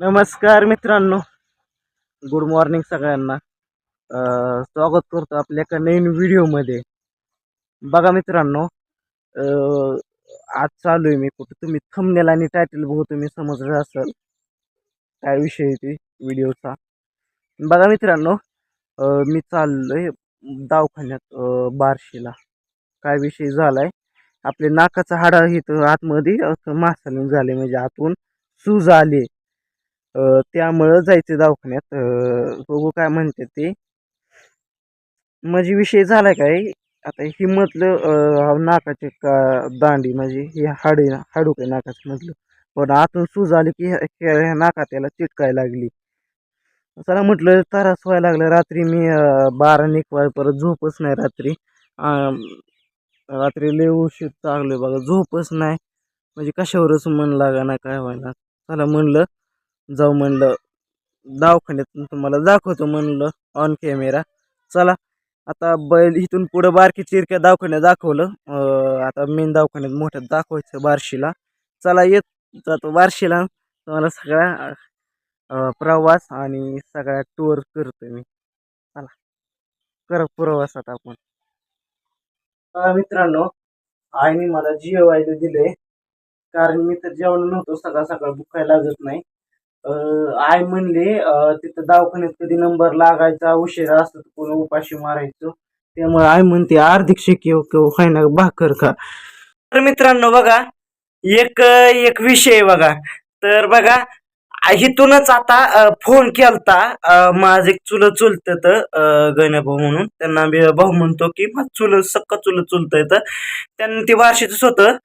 नमस्कार मित्रांनो. Good morning सगळ्यांना. स्वागत करतो आपल्या एका नवीन व्हिडिओमध्ये बघा मित्रांनो आज चालू आहे मी कुठं. तुम्ही थंबनेल आणि टायटल बघू तुम्ही समजलं असाल. काय विषय आहे ते व्हिडिओचा बघा मित्रांनो मी मी चाललोय दवाखान्यात बारशीला. काय विषय झालाय? आपले नाकाचा हाडा इथं आतमध्ये असं मासाने झाले म्हणजे आतून सूज आली त्यामुळं जायचं दवाखान्यात. बघू काय म्हणते ते. म्हणजे विषय झाला काय आता ही म्हटलं नाकाचे का दांडी म्हणजे ही हाड हाडू काय नाकाचं म्हटलं. पण आतून सूज आली की ह्या- नाका त्याला चिटकाय लागली. चला म्हटलं त्रास व्हायला लागला. रात्री मी बारा एक परत झोपच नाही रात्री. रात्री लय उशीर चांगलं बघा. झोपच नाही. म्हणजे कशावरच मन लागा ना काय व्हायला. चला म्हणलं जाऊ म्हणलं दवाखान्यात तुम्हाला दाखवतो म्हणलं ऑन कॅमेरा चला आता बैल इथून पुढं बारकी चिरक्या दवाखान्यात दाखवलं. आता मेन दवाखान्यात मोठ्यात दाखवायचं बार्शीला. चला येत जातो बार्शीला. तुम्हाला सगळा प्रवास आणि सगळ्या टूर करतो मी. चला कर प्रवासात आपण. मित्रांनो आईने मला जेवायला दिले कारण मी तर जेवण नव्हतो सकाळ सकाळ भुकायला लागत नाही. आई म्हणले तिथं दवाखान्यात कधी नंबर लागायचा उशिरा असतो तर कोणी उपाशी मारायचो. त्यामुळे आई म्हणते अर्धिक किंवा किंवा ना भाकर का तर मित्रांनो बघा एक एक विषय बघा. तर बघा इथूनच आता फोन केलता माझं एक चुलत चुलत गणभाऊ म्हणून. त्यांना भाऊ म्हणतो की माझं चुलत सक्का चुलत चुलत येतं ते वार्षिकच होतं.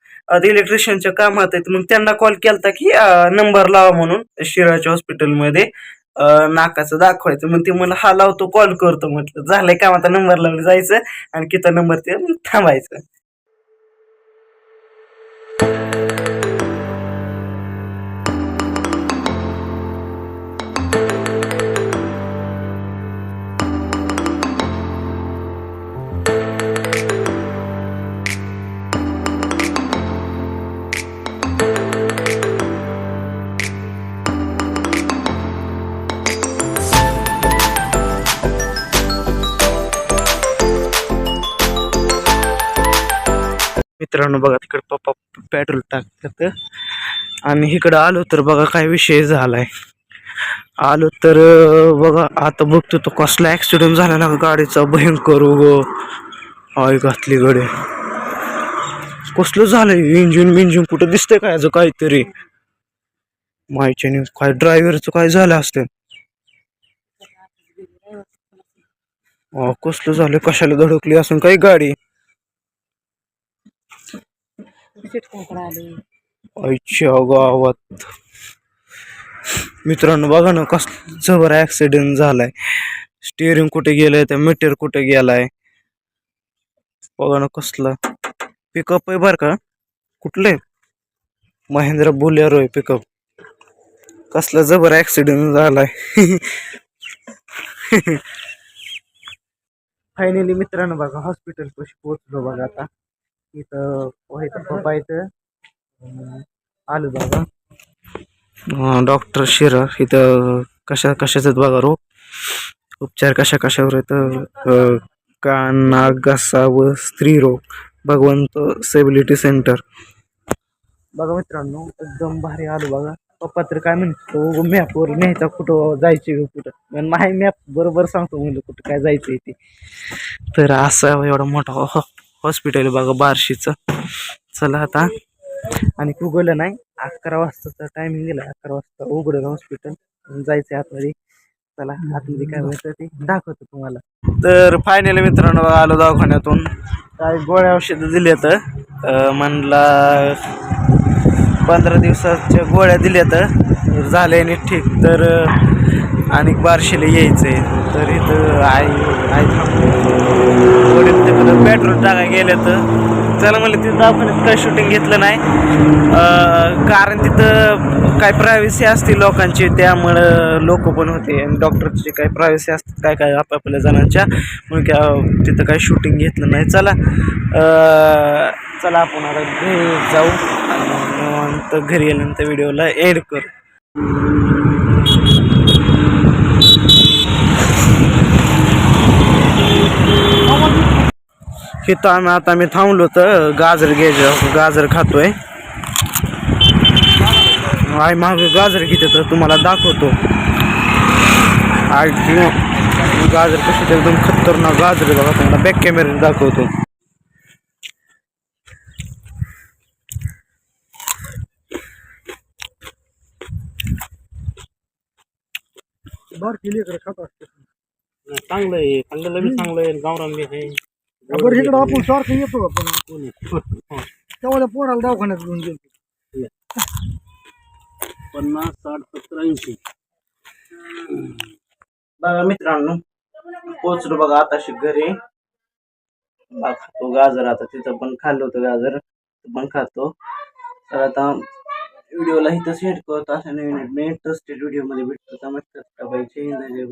इलेक्ट्रिशियनच्या कामात आहेत. मग त्यांना कॉल केलता की नंबर लावा म्हणून शिराच्या हॉस्पिटलमध्ये नाकाचं दाखवायचं. मग ते मला हा लावतो कॉल करतो म्हटलं. झालंय काम आता नंबर लावलं जायचं आणि किती नंबर ते थांबायचं. मित्रांनो बघा तिकडे पप्पा पेट्रोल टाकतात. आणि इकडं आलो तर बघा काय विषय झालाय. आलो तर बघा आता बघतो तो कसला ऍक्सिडेंट झाला ना गाडीचा भयंकर उगो. आय घातली गडे. कसलं झालंय? इंजिन बिंजिन कुठं दिसतंय काय याचं काहीतरी? माहिती नाही. काय ड्रायव्हरचं काय झालं असतं? कसलं झालं? कशाला धडकली असून? काही गाडी? आईच्या गावात. मित्रांनो बघा ना कस जबर ऍक्सिडेंट झालाय. स्टिअरिंग कुठे गेलंय त्या मीटर कुठे गेलाय? बघा ना कसला. पिकअप आहे बर का? कुठले? महिंद्रा बोलेरो आहे पिकअप कसला जबर ऍक्सिडेंट झालाय. फायनली मित्रांनो बघा हॉस्पिटल पाशी पोहोचलो बघा आता. इथं आलो बघा डॉक्टर शिरर इथं कशा कशाचं बघा रोग? उपचार कशा कशावर येतं कान घसा व स्त्रीरोग भगवंत सेबिलिटी सेंटर बघा मित्रांनो एकदम भारी आलो बघा. पप्पा तर काय म्हणतो मॅपवर न्यायचा कुठं जायचे कुठं? पण माही मॅप बरोबर सांगतो म्हणलं कुठं काय जायचंय ते. तर असं एवढा मोठा हॉस्पिटल बघा बार्शीचं. चला आता. आणि उघडलं नाही. अकरा वाजताचा टायमिंग गेला अकरा वाजता उघडलं हॉस्पिटल जायचं आतमध्ये. चला आतमध्ये काय व्हायचं ते दाखवतो तुम्हाला. तर फायनल मित्रांनो आलो दवाखान्यातून. काय गोळ्या औषधं दिले तर म्हणला पंधरा दिवसाच्या गोळ्या दिल्या तर झाले ठीक. तर आणि बारशीला यायचंय. तर इथं आई आई वडील पेट्रोल टाका गेलं तर त्याला म्हणलं तिथं आपण काय शूटिंग घेतलं नाही. कारण तिथं काय प्रायव्हसी असते लोकांची त्यामुळं लोक पण होते. आणि डॉक्टरची काय प्रायव्हसी असते काय काय आपापल्या जणांच्या. म्हणून काय तिथं काय शूटिंग घेतलं नाही. चला चला आपण आता घरी जाऊ. आणि घरी गेल्यानंतर व्हिडिओला एड करू. इथं आम्ही आता मी थांबलो तर गाजर घ्यायचं गाजर खातोय. आई माग गाजर घेते तर तुम्हाला दाखवतो. आई गाजर कशी तर एकदम खतरनाक गाजर बघा तुम्हाला बॅक कॅमेऱ्याने दाखवतो. बार केली खात असते चांगलं आहे चांगलं बी चांगलं आहे गावरान बी आहे. बरं इकडं आपण सारखं येतो आपण. तेव्हा त्या पोराला दवाखान्यात घेऊन गेलो. पन्नास साठ सत्तर ऐंशी. बघा मित्रांनो पोचलो बघा आताशी घरी. खातो गाजर आता तिथं पण खाल्लं होतं गाजर. पण खातो. तर आता व्हिडिओला इथं सेट करतो. अशा नवीन इंटरेस्टेड व्हिडिओमध्ये भेटतो. त्यामुळे पाहिजे